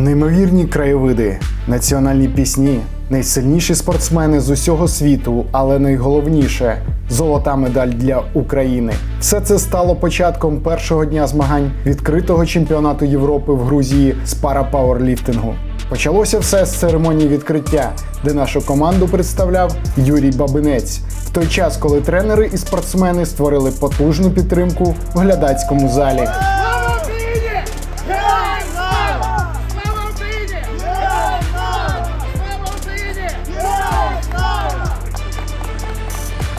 Неймовірні краєвиди, національні пісні, найсильніші спортсмени з усього світу, але найголовніше золота медаль для України. Все це стало початком першого дня змагань відкритого чемпіонату Європи в Грузії з парапауерліфтингу. Почалося все з церемонії відкриття, де нашу команду представляв Юрій Бабинець. В той час, коли тренери і спортсмени створили потужну підтримку в глядацькому залі.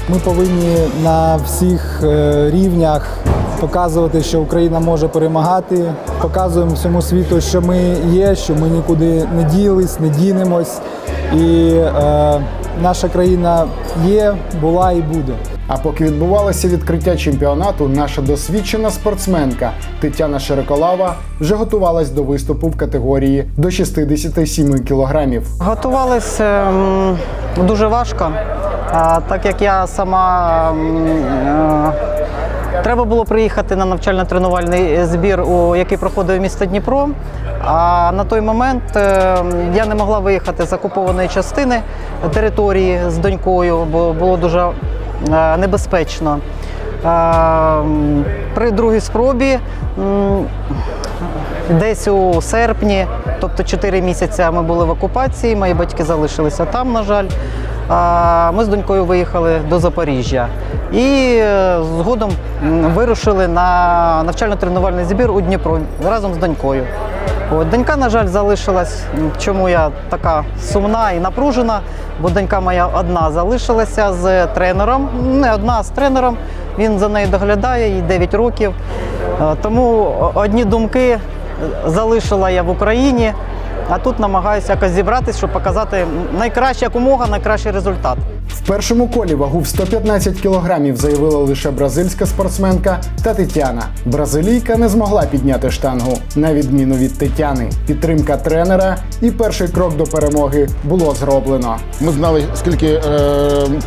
Ми повинні на всіх е, рівнях показувати, що Україна може перемагати. Показуємо всьому світу, що ми є, що ми нікуди не ділись, не дінемось. І е, наша країна є, була і буде. А поки відбувалося відкриття чемпіонату, наша досвідчена спортсменка Тетяна Широколава вже готувалась до виступу в категорії до 67 кілограмів. Готувалися м, дуже важко, так як я сама е, треба було приїхати на навчально-тренувальний збір, який проходив місто Дніпро. А на той момент е, я не могла виїхати з окупованої частини території з донькою, бо було дуже е, небезпечно. При другій спробі Десь у серпні, тобто 4 місяці ми були в окупації, мої батьки залишилися там, на жаль. Ми з донькою виїхали до Запоріжжя і е, згодом вирушили на навчально-тренувальний збір у Дніпро разом з донькою. От, донька, на жаль, залишилась. Чому я така сумна і напружена? Бо донька моя одна залишилася з тренером. Не одна з тренером. Він за нею доглядає, їй 9 років. Е, Тому одні думки залишила я в Україні, а тут намагаюся якось зібратися, щоб показати найкраще, якомога найкращий результат. В першому колі вагу в 115 кілограмів заявила лише бразильська спортсменка та Тетяна. Бразилійка не змогла підняти штангу, на відміну від Тетяни. Підтримка тренера і перший крок до перемоги було зроблено. Ми знали, скільки е,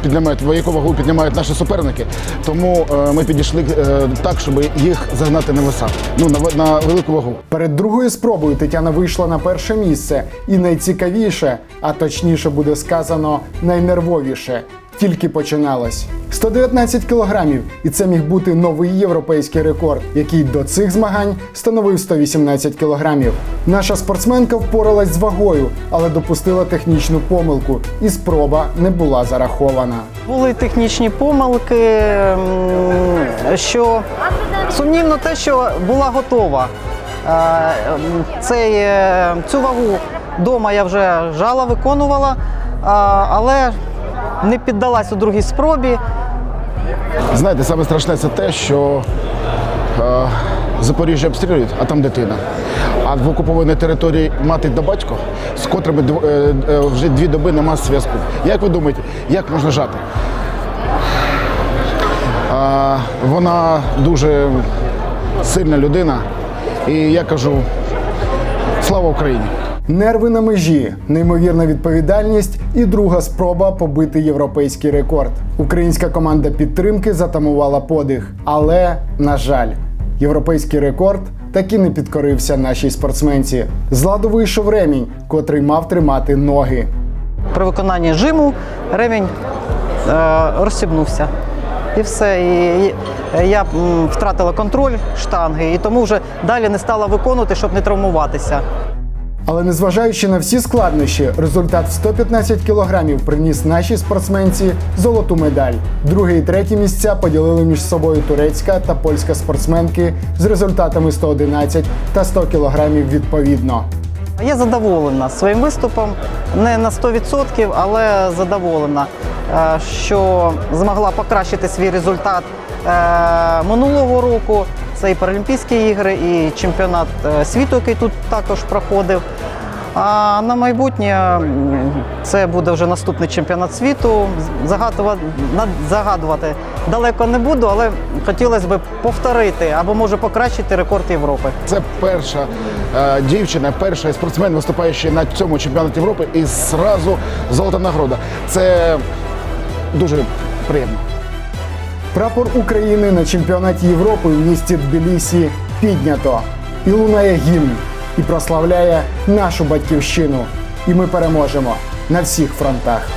піднімають, яку вагу піднімають наші суперники, тому е, ми підійшли е, так, щоб їх загнати на веса, ну на, на велику вагу. Перед другою спробою Тетяна вийшла на перше місце, і найцікавіше, а точніше буде сказано, найнервовіше. Тільки починалось. 119 кілограмів, і це міг бути новий європейський рекорд, який до цих змагань становив 118 кілограмів. Наша спортсменка впоралась з вагою, але допустила технічну помилку, і спроба не була зарахована. Були технічні помилки, що сумнівно те, що була готова. Е, Цей, е, цю вагу вдома я вже жала, виконувала, але не піддалась у другій спробі. Знаєте, саме страшне це те, що е, Запоріжжя обстрілюють, а там дитина. А в окупованій території мати та батько, з котрими е, е, вже дві доби нема зв'язку. Як ви думаєте, як можна жати? А, вона дуже сильна людина. І я кажу, слава Україні! Нерви на межі, неймовірна відповідальність і друга спроба побити європейський рекорд. Українська команда підтримки затамувала подих, але на жаль, європейський рекорд таки не підкорився нашій спортсменці. З ладу вийшов ремінь, котрий мав тримати ноги. При виконанні жиму ремінь е, розстібнувся. І все. І, і я втратила контроль штанги, і тому вже далі не стала виконувати, щоб не травмуватися. Але незважаючи на всі складнощі, результат в 115 кілограмів приніс нашій спортсменці золоту медаль. Друге і третє місця поділили між собою турецька та польська спортсменки з результатами 111 та 100 кілограмів відповідно. Я задоволена своїм виступом, не на 100%, але задоволена, е, що змогла покращити свій результат е, минулого року. Це і Паралімпійські ігри, і чемпіонат е, світу, який тут також проходив. А на майбутнє це буде вже наступний чемпіонат світу. Загадувати, загадувати далеко не буду, але хотілося б повторити або може покращити рекорд Європи. Це перша е, дівчина, перша спортсмен, виступаючий на цьому чемпіонаті Європи, і зразу золота нагорода. Це дуже приємно. Прапор України на чемпіонаті Європи в місті Тбілісі піднято і лунає гімн. і прославляє нашу батьківщину. І ми переможемо на всіх фронтах.